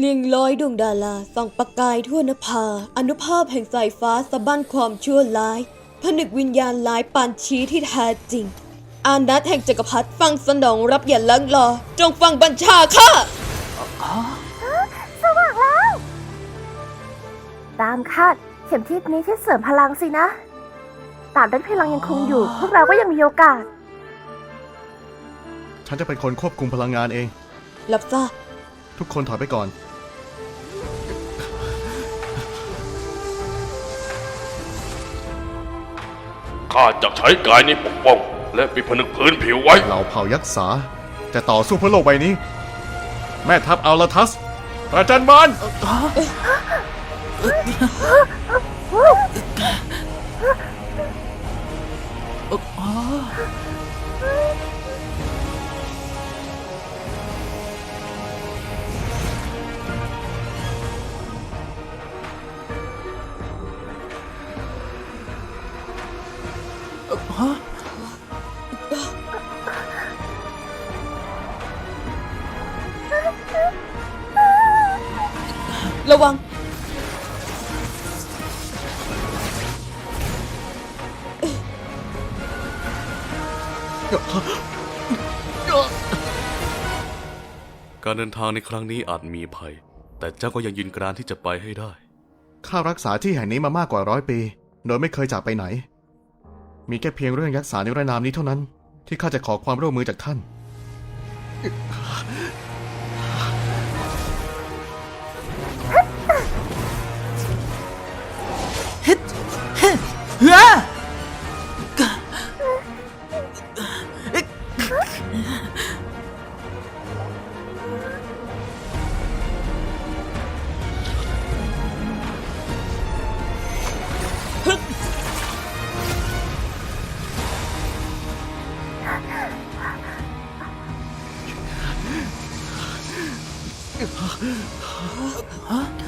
เลียงร้อยดวงดาราส่องประกายทั่วนภา อนุภาพแห่งสายฟ้าสะบั้นความชั่วร้าย ผนึกวิญญาณร้ายปานชี้ที่แท้จริง อานัตแห่งจักรพรรดิฟังสนองรับอย่าลังรอ จงฟังบัญชาข้าสว่างแล้ว ตามคาดเข็มทิศนี้ที่เสริมพลังสินะตราบใดที่พลังยังคงอยู่ พวกเราก็ยังมีโอกาส ฉันจะเป็นคนควบคุมพลังงานเอง รับทราบทุกคนถอยไปก่อน ข้าจะใช้กายนี้ปกป้อง และปิดผนึกพื้นผิวไว้ เหล่าเผ่ายักษ์สาจะต่อสู้เพื่อโลกใบนี้ แม่ทัพอัลลาทัสประจันบาน ระวัง การเดินทางในครั้งนี้อาจมีภัย แต่เจ้าก็ยังยืนกรานที่จะไปให้ได้ ข้ารักษาที่แห่งนี้มามากกว่าร้อยปี โดยไม่เคยจากไปไหน มีแค่เพียงเรื่องยักษ์สาในิรนามนี้เท่านั้น ที่ข้าจะขอความร่วมมือจากท่านเฮ้ย นแบบนี้ต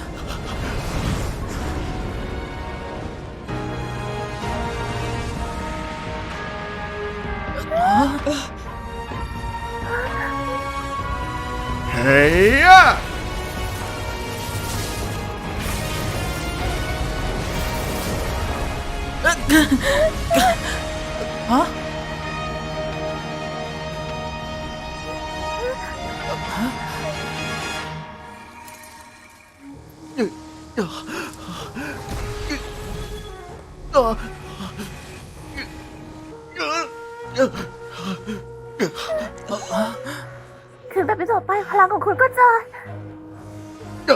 ่อ ไปพลังของคุณก็จะเ